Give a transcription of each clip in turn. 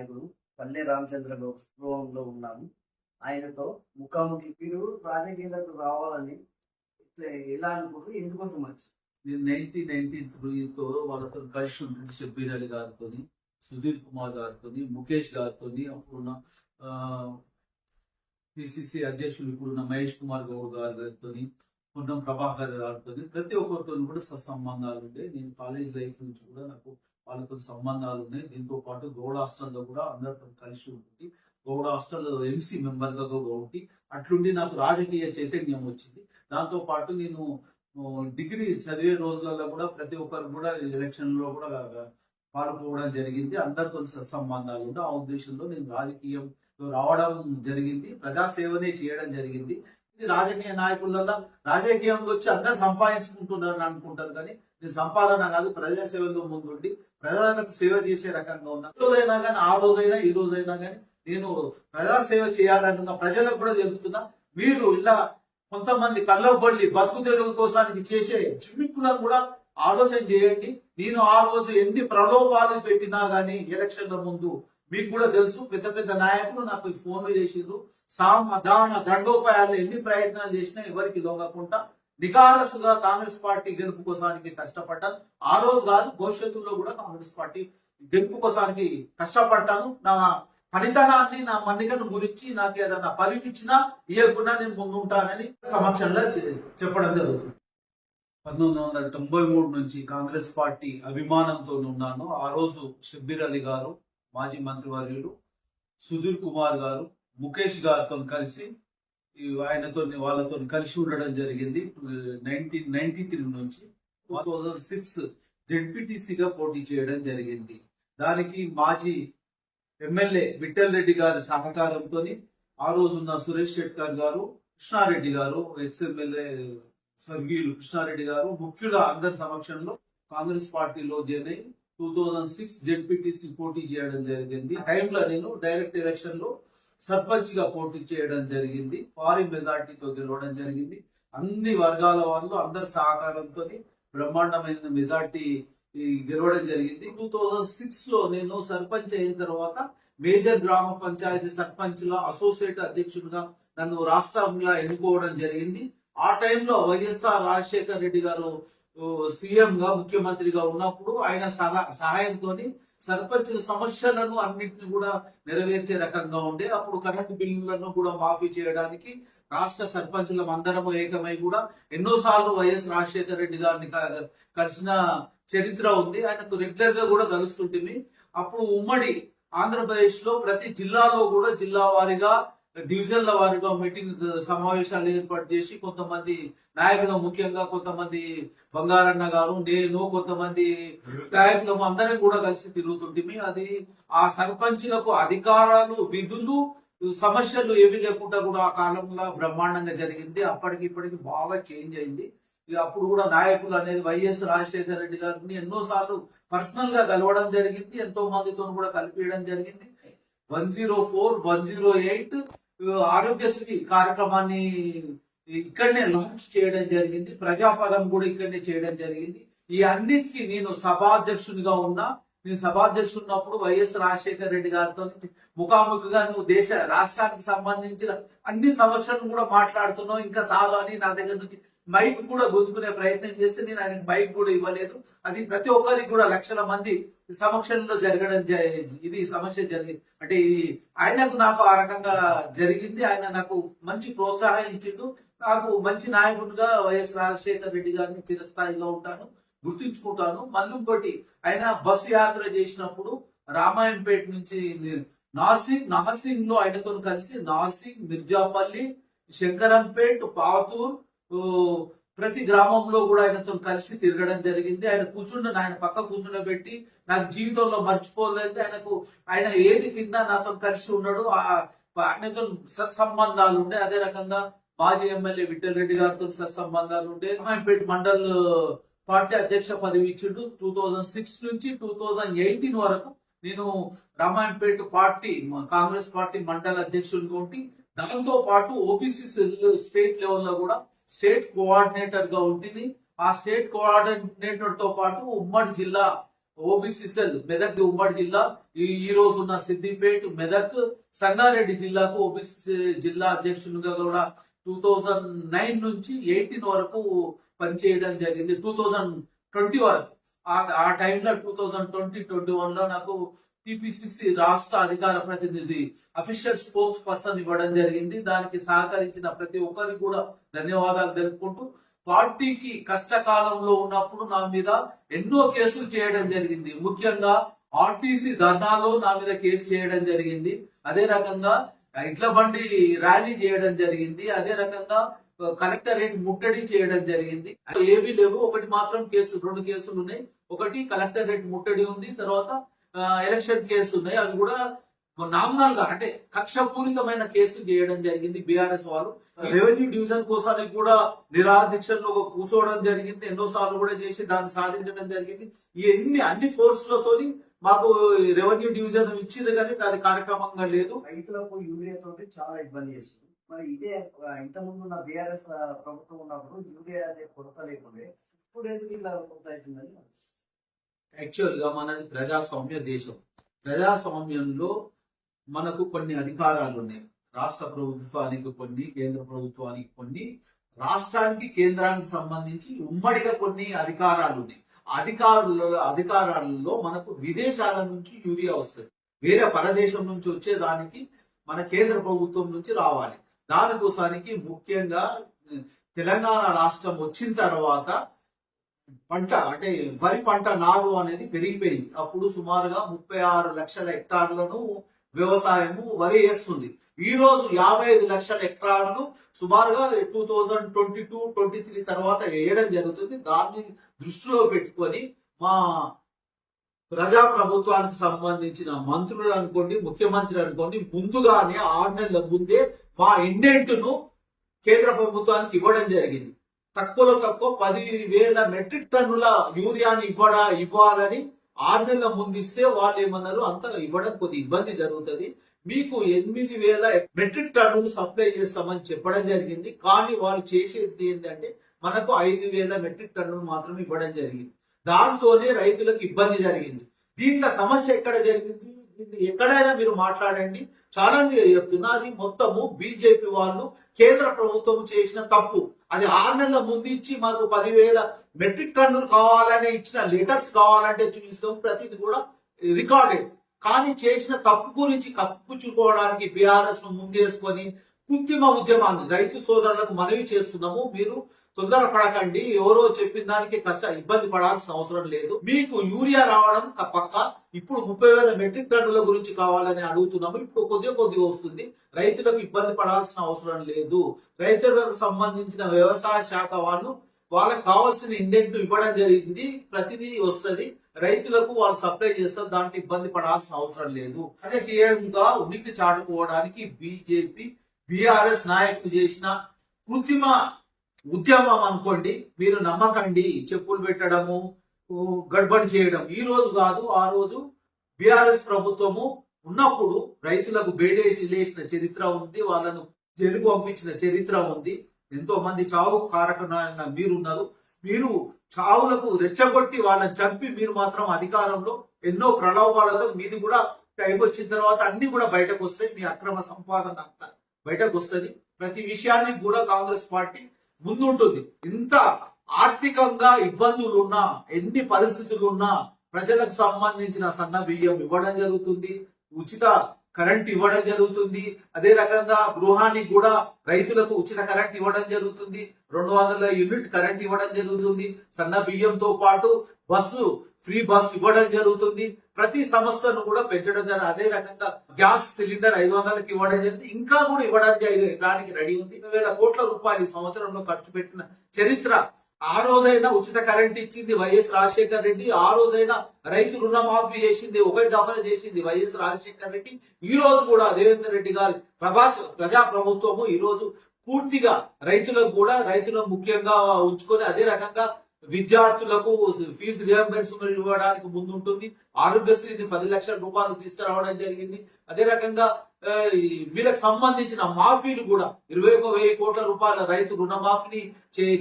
నాయకుడు పల్లె రామచంద్ర గౌరవంలో ఉన్నాము ఆయనతో ముఖాముఖి మీరు రాజకీయాలకు రావాలని ఎలా అనుకుంటారు ఎందుకోసం వచ్చి నేను నైన్టీన్ నైన్టీన్ త్రీతో వాళ్ళతో కలిసి ఉంటుంది షబ్బీర్ అలీ గారితో సుధీర్ కుమార్ గారితో ముఖేష్ గారితో అప్పుడున్న పిసిసి అధ్యక్షులు ఇప్పుడున్న మహేష్ కుమార్ గౌడ్ గారితో పొన్నం ప్రభాకర్ గారితో ప్రతి ఒక్కరితో కూడా సత్సంబంధాలు ఉంటాయి నేను కాలేజ్ లైఫ్ నుంచి కూడా నాకు వాళ్ళతో సంబంధాలు ఉన్నాయి. దీంతో పాటు గౌడ హాస్టల్లో కూడా అందరితో కలిసి ఉంటుంది గౌడ హాస్టల్లో ఎంసీ మెంబర్గా కూడా ఉంటి అట్లుండి నాకు రాజకీయ చైతన్యం వచ్చింది. దాంతో పాటు నేను డిగ్రీ చదివే రోజులలో కూడా ప్రతి ఒక్కరు కూడా ఎలక్షన్లో కూడా పాల్గొనడం జరిగింది. అందరితో సత్సంబంధాలు ఉంటే ఆ ఉద్దేశంలో నేను రాజకీయం రావడం జరిగింది. ప్రజాసేవనే చేయడం జరిగింది. ఇది రాజకీయ నాయకులలో రాజకీయంలో వచ్చి అందరు సంపాదించుకుంటున్నారని అనుకుంటారు కానీ నేను సంపాదన కాదు ప్రజాసేవలో ముందుండి ప్రజలకు సేవ చేసే రకంగా ఉన్నా రోజైనా కానీ ఆ రోజైనా ఈ రోజైనా కానీ నేను ప్రజాసేవ చేయాలంటున్నా ప్రజలకు కూడా చెబుతున్నా మీరు ఇలా కొంతమంది కళ్ళబొల్లి బతుకు తెలుగు కోసానికి చేసే చిమ్మిక్కులను కూడా ఆలోచన చేయండి. నేను ఆ రోజు ఎన్ని ప్రలోభాలు పెట్టినా గానీ ఎలక్షన్ల ముందు మీకు కూడా తెలుసు పెద్ద పెద్ద నాయకులు నాకు ఫోన్లు చేసిండ్రు. సామ దాన దండోపాయాలు ఎన్ని ప్రయత్నాలు చేసినా ఎవరికి లొంగకుండా నికారసుగా కాంగ్రెస్ పార్టీ గెలుపు కోసానికి కష్టపడ్డాను. ఆ రోజు కాదు భవిష్యత్తులో కూడా కాంగ్రెస్ పార్టీ గెలుపు కోసానికి కష్టపడతాను నా ఫలితనాన్ని నా మన్నికను గురించి నాకు ఏదన్నా పదవి ఇచ్చినా ఇవ్వకుండా నేను ముందుంటానని సమక్షంలో చెప్పడం జరుగుతుంది. పంతొమ్మిది వందల తొంభై మూడు నుంచి కాంగ్రెస్ పార్టీ అభిమానంతో ఉన్నాను. ఆ రోజు షబ్బీర్ అలీ గారు మాజీ మంత్రివర్యులు సుధీర్ కుమార్ గారు ముఖేష్ గారితో కలిసి ఆయనతో వాళ్ళతో కలిసి ఉండడం జరిగింది. నైన్టీన్ నైన్టీ త్రీ నుంచి టూ థౌజండ్ సిక్స్ జెడ్పీటీసీగా పోటీ చేయడం జరిగింది. దానికి మాజీ ఎమ్మెల్యే విఠల్ రెడ్డి గారి సహకారంతో ఆ రోజున్న సురేష్ షెట్కర్ గారు కృష్ణారెడ్డి గారు ఎక్స్ ఎమ్మెల్యే స్వర్గీయులు కృష్ణారెడ్డి గారు ముఖ్యుల అందరి సమక్షంలో కాంగ్రెస్ పార్టీలో చేరి టూ థౌజండ్ సిక్స్ జెడ్పీటీసీ పోటీ చేయడం జరిగింది. టైంలో నేను డైరెక్ట్ ఎలక్షన్లో సర్పంచ్గా పోటీ చేయడం జరిగింది. ఫారిన్ మెజార్టీతో గెలవడం జరిగింది. అన్ని వర్గాల వాళ్ళు అందరి సహకారంతో బ్రహ్మాండమైన మెజార్టీ గెలవడం జరిగింది. టూ థౌజండ్ సిక్స్లో నేను సర్పంచ్ అయిన తర్వాత మేజర్ గ్రామ పంచాయతీ సర్పంచ్గా అసోసియేట్ అధ్యక్షుడిగా నన్ను రాష్ట్రంగా ఎన్నుకోవడం జరిగింది. ఆ టైంలో వైఎస్ఆర్ రాజశేఖర్ రెడ్డి గారు సీఎం గా ముఖ్యమంత్రిగా ఉన్నప్పుడు ఆయన సహా- సహాయంతో సర్పంచుల సమస్యలను అన్నింటిని కూడా నెరవేర్చే రకంగా ఉండే అప్పుడు కరెంటు బిల్లులను కూడా మాఫీ చేయడానికి రాష్ట్ర సర్పంచుల అందరము ఏకమై కూడా ఎన్నోసార్లు వైఎస్ రాజశేఖర రెడ్డి గారిని కలిసిన చరిత్ర ఉంది. ఆయనకు రెగ్యులర్గా కూడా కలుస్తుంటిమి అప్పుడు ఉమ్మడి ఆంధ్రప్రదేశ్లో ప్రతి జిల్లాలో కూడా జిల్లా వారిగా డివిజన్ల వారిగా మీటింగ్ సమావేశాలు ఏర్పాటు చేసి కొంతమంది నాయకులు ముఖ్యంగా కొంతమంది బంగారన్న గారు నేను కొంతమంది నాయకులు అందరం కూడా కలిసి తిరుగుతుంటిమి. అది ఆ సర్పంచులకు అధికారాలు విధులు సమస్యలు ఏవి లేకుండా కూడా ఆ కాలంలో బ్రహ్మాండంగా జరిగింది. అప్పటికి ఇప్పటికి బాగా చేంజ్ అయింది. ఇక అప్పుడు కూడా నాయకులు అనేది వైఎస్ రాజశేఖర రెడ్డి గారిని ఎన్నో సార్లు పర్సనల్గా కలవడం జరిగింది. ఎంతో మందితో కూడా కలిపియడం జరిగింది. One zero four one zero eight Aarogyasri కార్యక్రమాన్ని ఇక్కడనే లాంచ్ చేయడం జరిగింది. ప్రజాపదం కూడా ఇక్కడనే చేయడం జరిగింది. ఈ అన్నిటికీ నేను సభాధ్యక్షునిగా ఉన్నా. నేను సభాధ్యక్షుడు ఉన్నప్పుడు వైఎస్ రాజశేఖర రెడ్డి గారితో ముఖాముఖిగా నువ్వు దేశ రాష్ట్రానికి సంబంధించిన అన్ని సమస్యలను కూడా మాట్లాడుతున్నావు. ఇంకా సాగు అని నా దగ్గర నుంచి మైక్ కూడా గుంజుకునే ప్రయత్నం చేస్తే నేను ఆయనకు మైక్ కూడా ఇవ్వలేదు. అది ప్రతి ఒక్కరికి కూడా లక్షల మంది సమక్షంలో జరగడం జ- ఇది సమస్య జరిగింది. అంటే ఇది ఆయనకు నాకు ఆ రకంగా జరిగింది. ఆయన నాకు మంచి ప్రోత్సాహించిండు. నాకు మంచి నాయకుడిగా వైఎస్ రాజశేఖర రెడ్డి గారిని చిరస్థాయిలో ఉంటాను గుర్తుంచుకుంటాను. మళ్ళీ ఇంకోటి ఆయన బస్సు యాత్ర చేసినప్పుడు రామాయంపేట నుంచి నాసింగ్ నమసింగ్లో ఆయనతో కలిసి నాసింగ్ మిర్జాపల్లి శంకరంపేట్ పాతూర్ ప్రతి గ్రామంలో కూడా ఆయనతో కలిసి తిరగడం జరిగింది. ఆయన కూర్చుండ ఆయన పక్క కూర్చుండబెట్టి నాకు జీవితంలో మర్చిపోలేదు. ఆయనకు ఆయన ఏది తిన్నా నాతో కలిసి ఉన్నాడు. ఆ ఆయనతో సత్సంబంధాలు ఉండే. అదే రకంగా మాజీ ఎమ్మెల్యే విఠల్ రెడ్డి గారితో సత్సంబంధాలు ఉండే. రామాయంపేట మండల్ పార్టీ అధ్యక్ష పదవి ఇచ్చిండు. టూ థౌజండ్ సిక్స్ నుంచి టూ థౌజండ్ ఎయిటీన్ వరకు నేను రామాయణపేట పార్టీ కాంగ్రెస్ పార్టీ మండల అధ్యక్షుడిగా ఉండి దాంతో పాటు ఓబీసీ సెల్ స్టేట్ లెవెల్లో కూడా స్టేట్ కోఆర్డినేటర్గా ఉంటుంది. ఆ స్టేట్ కోఆర్డినేటర్తో పాటు ఉమ్మడి జిల్లా ఓబీసీ సెల్ మెదక్ ఉమ్మడి జిల్లా ఈ ఈ రోజు ఉన్న సిద్దిపేట మెదక్ సంగారెడ్డి జిల్లాకు ఓబీసీ జిల్లా అధ్యక్షునిగా కూడా టూ థౌజండ్ నైన్ నుంచి ఎయిటీన్ వరకు పనిచేయడం జరిగింది. టూ థౌజండ్ ట్వంటీ వరకు. ఆ- టైంలో టూ థౌజండ్ ట్వంటీ ట్వంటీ వన్లో నాకు టిపిసిసి రాష్ట్ర అధికార ప్రతినిధి అఫీషియల్ స్పోక్స్ పర్సన్ ఇవ్వడం జరిగింది. దానికి సహకరించిన ప్రతి ఒక్కరికి కూడా ధన్యవాదాలు తెలుపుకుంటూ పార్టీకి కష్టకాలంలో ఉన్నప్పుడు నా మీద ఎన్నో కేసులు చేయడం జరిగింది. ముఖ్యంగా ఆర్టీసీ ధర్నాలో నా మీద కేసు చేయడం జరిగింది. అదే రకంగా ఇట్ల బండి ర్యాలీ చేయడం జరిగింది. అదే రకంగా కలెక్టరేట్ ముట్టడి చేయడం జరిగింది. ఏవి లేవు ఒకటి మాత్రం కేసు రెండు కేసులు ఉన్నాయి. ఒకటి కలెక్టరేట్ ముట్టడి ఉంది తర్వాత ఎలక్షన్ కేసు ఉన్నాయి. అవి కూడా నామినల్గా అంటే కక్షపూరితమైన కేసులు చేయడం జరిగింది బీఆర్ఎస్ వాళ్ళు. రెవెన్యూ డివిజన్ కోసానికి కూడా నిరాదీక్షల్లో కూర్చోవడం జరిగింది. ఎన్నో సార్లు కూడా చేసి దాన్ని సాధించడం జరిగింది. ఎన్ని అన్ని ఫోర్స్లతోని మాకు రెవెన్యూ డివిజన్ ఇచ్చింది కానీ దాని కార్యక్రమంగా లేదు. రైతులకు యూరియాతో చాలా ఇబ్బంది చేస్తుంది. మరి ఇదే ఇంతకుముందు ఉన్న బీఆర్ఎస్ ప్రభుత్వం ఉన్నప్పుడు యూరియా అనే కొరత లేకుండే ఇప్పుడు ఎందుకు ఇలా కొరత అవుతుందని? యాక్చువల్గా మనది ప్రజాస్వామ్య దేశం. ప్రజాస్వామ్యంలో మనకు కొన్ని అధికారాలు ఉన్నాయి. రాష్ట్ర ప్రభుత్వానికి కొన్ని కేంద్ర ప్రభుత్వానికి కొన్ని రాష్ట్రానికి కేంద్రానికి సంబంధించి ఉమ్మడిగా కొన్ని అధికారాలు ఉన్నాయి. అధికారుల అధికారాలలో మనకు విదేశాల నుంచి యూరియా వస్తుంది. వేరే పరదేశం నుంచి వచ్చేదానికి మన కేంద్ర ప్రభుత్వం నుంచి రావాలి. దానికోసానికి ముఖ్యంగా తెలంగాణ రాష్ట్రం వచ్చిన తర్వాత పంట అంటే వరి పంట నారు అనేది పెరిగిపోయింది. అప్పుడు సుమారుగా ముప్పై ఆరు లక్షల హెక్టార్లను వ్యవసాయము వరి వేస్తుంది. ఈ రోజు యాభై ఐదు లక్షల హెక్టార్లు సుమారుగా two thousand twenty two twenty three తర్వాత వేయడం జరుగుతుంది. దాన్ని దృష్టిలో పెట్టుకొని మా ప్రజా ప్రభుత్వానికి సంబంధించిన మంత్రులు అనుకోండి ముఖ్యమంత్రి అనుకోండి ముందుగానే ఆరు నెలల ముందే మా ఇండెంట్ను కేంద్ర ప్రభుత్వానికి ఇవ్వడం జరిగింది. తక్కువలో తక్కువ పది వేల మెట్రిక్ టన్నుల యూరియాని ఇవ్వడా ఇవ్వాలని ఆరు నెలల ముందిస్తే వాళ్ళు ఏమన్నారు? అంత ఇవ్వడం కొద్ది ఇబ్బంది జరుగుతుంది. మీకు ఎనిమిది వేల మెట్రిక్ టన్నులు సప్లై చేస్తామని చెప్పడం జరిగింది. కానీ వాళ్ళు చేసేది ఏంటంటే మనకు ఐదు వేల మెట్రిక్ టన్నులు మాత్రమే ఇవ్వడం జరిగింది. దాంతోనే రైతులకు ఇబ్బంది జరిగింది. దీంట్లో సమస్య ఎక్కడ జరిగింది? ఎక్కడైనా మీరు మాట్లాడండి. చాలా మంది చెప్తున్నా అది మొత్తము బీజేపీ వాళ్ళు కేంద్ర ప్రభుత్వం చేసిన తప్పు. అది ఆరు నెలల ముందు ఇచ్చి మాకు పదివేల మెట్రిక్ టన్నులు కావాలని ఇచ్చిన లెటర్స్ కావాలంటే చూపిస్తాం ప్రతిది కూడా రికార్డెడ్. కానీ చేసిన తప్పు గురించి కప్పుచుకోవడానికి బీఆర్ఎస్ను ముందేసుకొని కృత్రిమ ఉద్యమాన్ని రైతు సోదరులకు మనవి చేస్తున్నాము. మీరు తొందర పడకండి ఎవరో చెప్పిన దానికి కష్ట ఇబ్బంది పడాల్సిన అవసరం లేదు. మీకు యూరియా రావడం పక్క. ఇప్పుడు ముప్పై వేల మెట్రిక్ టన్నుల గురించి కావాలని అడుగుతున్నాము. ఇప్పుడు కొద్దిగా కొద్దిగా వస్తుంది. రైతులకు ఇబ్బంది పడాల్సిన అవసరం లేదు. రైతులకు సంబంధించిన వ్యవసాయ శాఖ వాళ్ళు వాళ్ళకి కావాల్సిన ఇండెంట్ ఇవ్వడం జరిగింది. ప్రతిదీ వస్తుంది. రైతులకు వాళ్ళు సప్లై చేస్తారు. దాంట్లో ఇబ్బంది పడాల్సిన అవసరం లేదు. రాజకీయంగా ఉనికి చాటుకోవడానికి బీజేపీ బీఆర్ఎస్ నాయకులు చేసిన కృత్రిమ ఉద్యమం అనుకోండి మీరు నమ్మకండి చెప్పులు పెట్టడము గడబడి చేయడం. ఈ రోజు కాదు ఆ రోజు బీఆర్ఎస్ ప్రభుత్వము ఉన్నప్పుడు రైతులకు బేడేసి లేచిన చరిత్ర ఉంది వాళ్ళను జైలుకు పంపించిన చరిత్ర ఉంది. ఎంతో మంది చావు కారకమైన మీరున్నారు. మీరు చావులకు రెచ్చగొట్టి వాళ్ళని చంపి మీరు మాత్రం అధికారంలో ఎన్నో ప్రలోభాలతో మీది కూడా టైం వచ్చిన తర్వాత అన్ని కూడా బయటకు వస్తాయి. మీ అక్రమ సంపాదన అంతా బయటకు వస్తుంది. ప్రతి విషయాన్ని కూడా కాంగ్రెస్ పార్టీ ముందుంటుంది. ఇంత ఆర్థికంగా ఇబ్బందులు ఉన్నా ఎన్ని పరిస్థితులు ఉన్నా ప్రజలకు సంబంధించిన సన్న బియ్యం ఇవ్వడం జరుగుతుంది. ఉచిత కరెంట్ ఇవ్వడం జరుగుతుంది. అదే రకంగా గృహానికి కూడా రైతులకు ఉచిత కరెంట్ ఇవ్వడం జరుగుతుంది. రెండు వందల యూనిట్ కరెంట్ ఇవ్వడం జరుగుతుంది. సన్న బియ్యంతో పాటు బస్సు ఫ్రీ బస్ ఇవ్వడం జరుగుతుంది. ప్రతి సంస్థను కూడా పెంచడం జరిగింది అదే రకంగా గ్యాస్ సిలిండర్ ఐదు వందలకి ఇవ్వడం జరిగింది. ఇంకా కూడా ఇవ్వడానికి దానికి రెడీ ఉంది. వేల కోట్ల రూపాయలు ఈ సంవత్సరంలో ఖర్చు పెట్టిన చరిత్ర ఆ రోజైనా ఉచిత కరెంట్ ఇచ్చింది వైఎస్ రాజశేఖర్ రెడ్డి ఆ రోజైనా రైతు రుణమాఫీ చేసింది ఒక దఫా చేసింది వైఎస్ రాజశేఖర్ రెడ్డి. ఈ రోజు కూడా రేవంత్ రెడ్డి గారి ప్రభా ప్రజా ప్రభుత్వము ఈ రోజు పూర్తిగా రైతులకు కూడా రైతులను ముఖ్యంగా ఉంచుకొని అదే రకంగా విద్యార్థులకు ఫీజు రియంబర్స్మెంట్ ఇవ్వడానికి ముందుంటుంది. ఆరోగ్యశ్రీని పది లక్షల రూపాయలు తీసుకురావడం జరిగింది. అదే రకంగా వీళ్ళకి సంబంధించిన మాఫీలు కూడా ఇరవై ఒక వెయ్యి కోట్ల రూపాయల రైతు రుణమాఫీని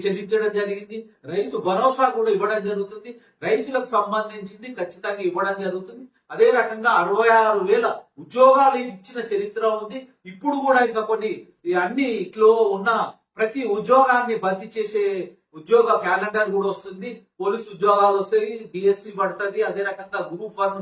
చెల్లించడం జరిగింది. రైతు భరోసా కూడా ఇవ్వడం జరుగుతుంది. రైతులకు సంబంధించింది ఖచ్చితంగా ఇవ్వడం జరుగుతుంది. అదే రకంగా అరవై ఆరు వేల ఉద్యోగాలు ఇచ్చిన చరిత్ర ఉంది. ఇప్పుడు కూడా ఇంకా కొన్ని అన్ని ఇట్లో ఉన్న ప్రతి ఉద్యోగాన్ని భర్తీ చేసే ఉద్యోగ క్యాలెండర్ కూడా వస్తుంది పోలీస్ ఉద్యోగాలు వస్తాయి డిఎస్సి పడుతుంది అదే రకంగా గ్రూప్ వన్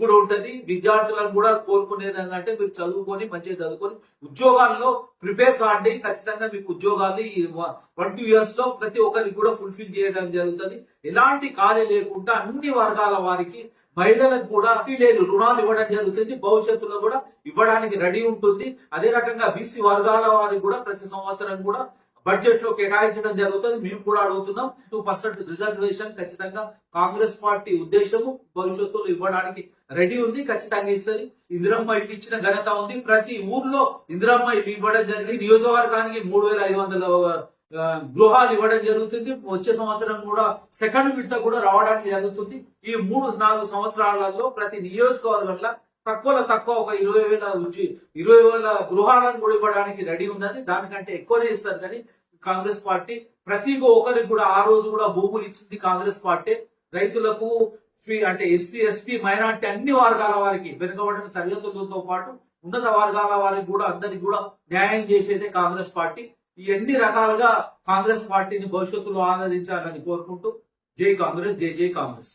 కూడా ఉంటుంది. విద్యార్థులను కూడా కోరుకునేది ఏంటంటే మీరు చదువుకొని మంచిగా చదువుకొని ఉద్యోగాల్లో ప్రిపేర్ కాండి. ఖచ్చితంగా మీకు ఉద్యోగాలు ఈ వన్ టూ ఇయర్స్లో ప్రతి ఒక్కరికి కూడా ఫుల్ఫిల్ చేయడం జరుగుతుంది. ఎలాంటి ఖాళీ లేకుండా అన్ని వర్గాల వారికి మహిళలకు కూడా అతి లేదు రుణాలు ఇవ్వడం జరుగుతుంది. భవిష్యత్తులో కూడా ఇవ్వడానికి రెడీ ఉంటుంది. అదే రకంగా బీసీ వర్గాల వారికి కూడా ప్రతి సంవత్సరం కూడా బడ్జెట్లో కేటాయించడం జరుగుతుంది. మేము కూడా అడుగుతున్నాం. టూ పర్సెంట్ రిజర్వేషన్ ఖచ్చితంగా కాంగ్రెస్ పార్టీ ఉద్దేశము భవిష్యత్తులో ఇవ్వడానికి రెడీ ఉంది ఖచ్చితంగా ఇస్తుంది. ఇందిరమ్మ ఇల్లు ఇచ్చిన ఘనత ఉంది. ప్రతి ఊర్లో ఇందిరమ్మ ఇల్లు ఇవ్వడం జరిగింది. నియోజకవర్గానికి మూడు వేల ఐదు వందల గృహాలు ఇవ్వడం జరుగుతుంది. వచ్చే సంవత్సరం కూడా సెకండ్ విడత కూడా రావడానికి జరుగుతుంది. ఈ మూడు నాలుగు సంవత్సరాలలో ప్రతి నియోజకవర్గంలో తక్కువలో తక్కువ ఒక ఇరవై వేల ఇరవై వేల గృహాలను కూడా ఇవ్వడానికి రెడీ ఉందని దానికంటే ఎక్కువనే ఇస్తారు. కానీ కాంగ్రెస్ పార్టీ. ప్రతి ఒక్కరికి కూడా ఆ రోజు కూడా భూములు ఇచ్చింది కాంగ్రెస్ పార్టీ. రైతులకు అంటే ఎస్సీ ఎస్టీ మైనార్టీ అన్ని వర్గాల వారికి వెనుకబడిన తరగతులతో పాటు ఉన్నత వర్గాల వారికి కూడా అందరికి కూడా న్యాయం చేసేదే కాంగ్రెస్ పార్టీ. ఈ అన్ని రకాలుగా కాంగ్రెస్ పార్టీని భవిష్యత్తులో ఆదరించాలని కోరుకుంటూ జై కాంగ్రెస్ జై జై కాంగ్రెస్.